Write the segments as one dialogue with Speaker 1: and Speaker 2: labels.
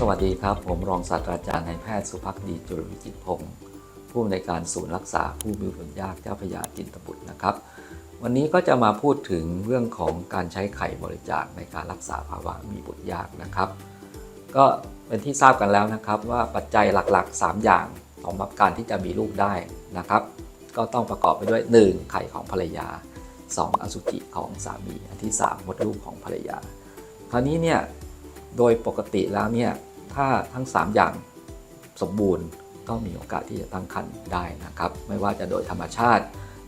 Speaker 1: สวัสดีครับ ผมรองศาสตราจารย์นายแพทย์สุภักดีจุลวิจิตพงศ์ผู้อำนวยการศูนย์รักษาผู้มีบุตรยากเจ้าพยาจินตบุตรนะครับ วันนี้ก็จะมาพูดถึงเรื่องของการใช้ไข่บริจาคในการรักษาภาวะมีบุตรยากนะครับ ก็เป็นที่ทราบกันแล้วนะครับว่าปัจจัยหลักๆ 3 อย่างของการที่จะมีลูกได้นะครับ ก็ต้องประกอบไปด้วย 1. ไข่ของภรรยา 2. อสุจิของสามี อันที่ 3 มดลูกของภรรยา คราวนี้เนี่ยโดยปกติแล้วเนี่ย ถ้าทั้ง 3 อย่างสมบูรณ์ก็มีโอกาสที่จะตั้งครรภ์ได้นะครับ ไม่ว่าจะโดยธรรมชาติ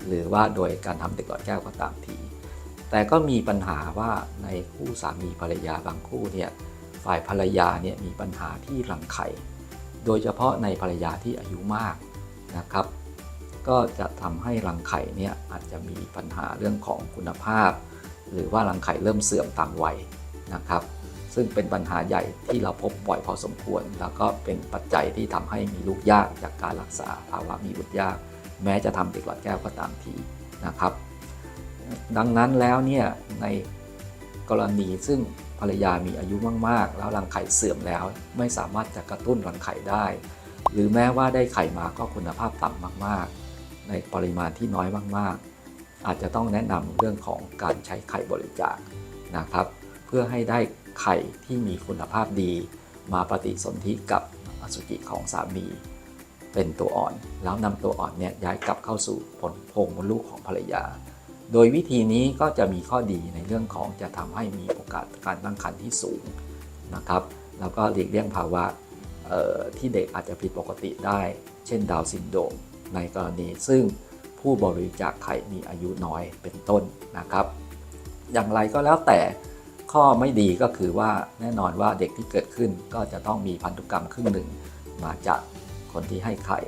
Speaker 1: หรือว่าโดยการทำเด็กหลอดแก้วก็ตามที แต่ก็มีปัญหาว่าในคู่สามีภรรยาบางคู่เนี่ยฝ่ายภรรยาเนี่ยมีปัญหาที่รังไข่ โดยเฉพาะในภรรยาที่อายุมากนะครับ ก็จะทำให้รังไข่เนี่ยอาจจะมีปัญหาเรื่องของคุณภาพ หรือว่ารังไข่เริ่มเสื่อมตามวัยนะครับ ซึ่งเป็นปัญหาใหญ่ที่เราพบบ่อยพอสมควร แล้วก็เป็นปัจจัยที่ทำให้มีลูกยากจากการรักษาภาวะมีบุตรยาก แม้จะทำเด็กหลอดแก้วก็ตามทีนะครับ ดังนั้นแล้วเนี่ยในกรณีซึ่งภรรยามีอายุมากๆ แล้วรังไข่เสื่อมแล้ว ไม่สามารถจะกระตุ้นรังไข่ได้ หรือแม้ว่าได้ไข่มาก็คุณภาพต่ำมากๆ ในปริมาณที่น้อยมากๆ อาจจะต้องแนะนำเรื่องของการใช้ไข่บริจาคนะครับ เพื่อให้ได้ ไข่ที่มีคุณภาพดี มาปฏิสนธิกับอสุจิของสามี เป็นตัวอ่อน แล้วนำตัวอ่อนเนี่ยย้ายกลับเข้าสู่ผลโพรงมดลูกของภรรยา โดยวิธีนี้ก็จะมีข้อดีในเรื่องของจะทำให้มีโอกาสการตั้งครรภ์ที่สูงนะครับ แล้วก็หลีกเลี่ยงภาวะที่เด็กอาจจะผิดปกติได้ เช่นดาวซินโดรมในกรณีซึ่งผู้บริจาคไข่มีอายุน้อยเป็นต้นนะครับ อย่างไรก็แล้วแต่ ข้อไม่ดีก็คือว่าแน่นอนว่าเด็กที่เกิดขึ้นก็จะต้องมีพันธุกรรมครึ่งหนึ่ง มาจากคนที่ให้ไข่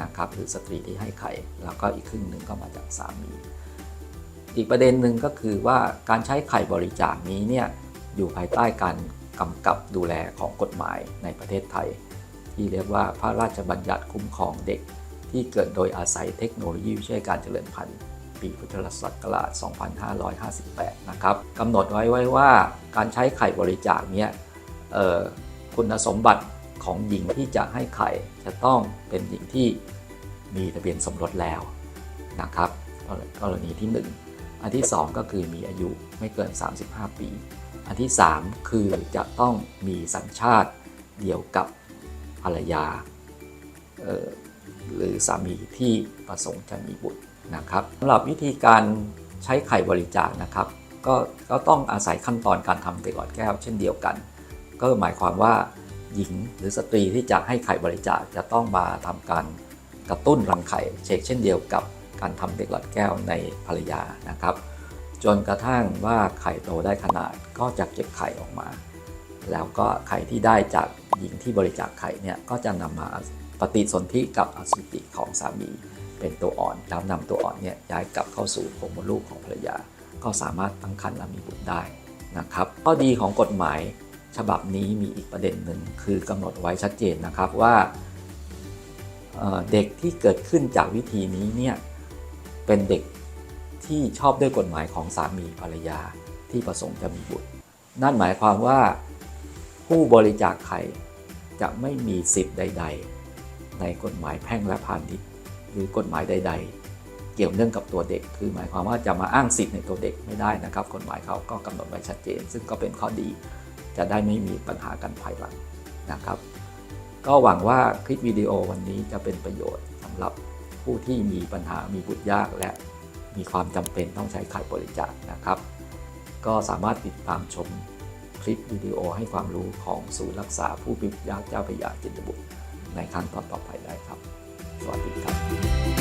Speaker 1: นะครับหรือสตรีที่ให้ไข่แล้วก็อีกครึ่งหนึ่งก็มาจากสามี อีกประเด็นหนึ่งก็คือว่าการใช้ไข่บริจาคนี้เนี่ยอยู่ภายใต้การกำกับดูแลของกฎหมายในประเทศไทย ที่เรียกว่าพระราชบัญญัติคุ้มครองเด็กที่เกิดโดยอาศัยเทคโนโลยีวิทยการเจริญพันธุ์ ปีพุทธศักราช 2558 นะครับกำหนดไว้ไว้ว่าการใช้ไข่บริจาคเนี่ยคุณสมบัติของหญิงที่จะให้ไข่จะต้องเป็นหญิงที่มีทะเบียนสมรสแล้วนะครับกรณีที่ 1 อันที่ 2 ก็คือมีอายุไม่เกิน 35 ปี อันที่ 3 คือจะต้องมีสัญชาติเดียวกับภรรยาหรือสามีที่ประสงค์จะมีบุตร นะครับสำหรับวิธีการใช้ไข่บริจาคนะครับก็ก็ต้องอาศัยขั้นตอนการทำเด็กหลอดแก้วเช่นเดียวกัน ก็หมายความว่าหญิงหรือสตรีที่จะให้ไข่บริจาคจะต้องมาทำการกระตุ้นรังไข่เช็คเช่นเดียวกับการทำเด็กหลอดแก้วในภรรยานะครับ จนกระทั่งว่าไข่โตได้ขนาดก็จะเก็บไข่ออกมา แล้วก็ไข่ที่ได้จากหญิงที่บริจาคไข่เนี่ยก็จะนำมาปฏิสนธิกับอสุจิของสามี เป็นตัวอ่อนแล้วนำตัวอ่อนเนี่ยย้ายกลับเข้าสู่โพรงมดลูกของภรรยา ก็สามารถตั้งครรภ์และมีบุตรได้นะครับข้อดีของกฎหมายฉบับนี้มีอีกประเด็นหนึ่งคือกำหนดไว้ชัดเจนนะครับว่าเเด็กที่เกิดขึ้นจากวิธีนี้เนี่ยเป็นเด็กที่ชอบด้วยกฎหมายของสามีภรรยาที่ประสงค์จะมีบุตร นั่นหมายความว่าผู้บริจาคไข่จะไม่มีสิทธิ์ใด ๆ ในกฎหมายแพ่งและพาณิชย์ หรือกฎหมายใด ๆ เกี่ยวเนื่องกับตัวเด็ก คือหมายความว่าจะมาอ้างสิทธิ์ในตัวเด็กไม่ได้นะครับ กฎหมายเขาก็กำหนดไว้ชัดเจน ซึ่งก็เป็นข้อดีจะได้ไม่มีปัญหากันภายหลังนะครับ ก็หวังว่าคลิปวิดีโอวันนี้จะเป็นประโยชน์สำหรับผู้ที่มีปัญหามีบุตรยากและมีความจำเป็นต้องใช้ไข่บริจาคนะครับ ก็สามารถติดตามชมคลิปวิดีโอให้ความรู้ของศูนย์รักษาผู้พิการยากเจ้าพระยาจินตบุตรในครั้งต่อๆไปได้ครับ 做地方。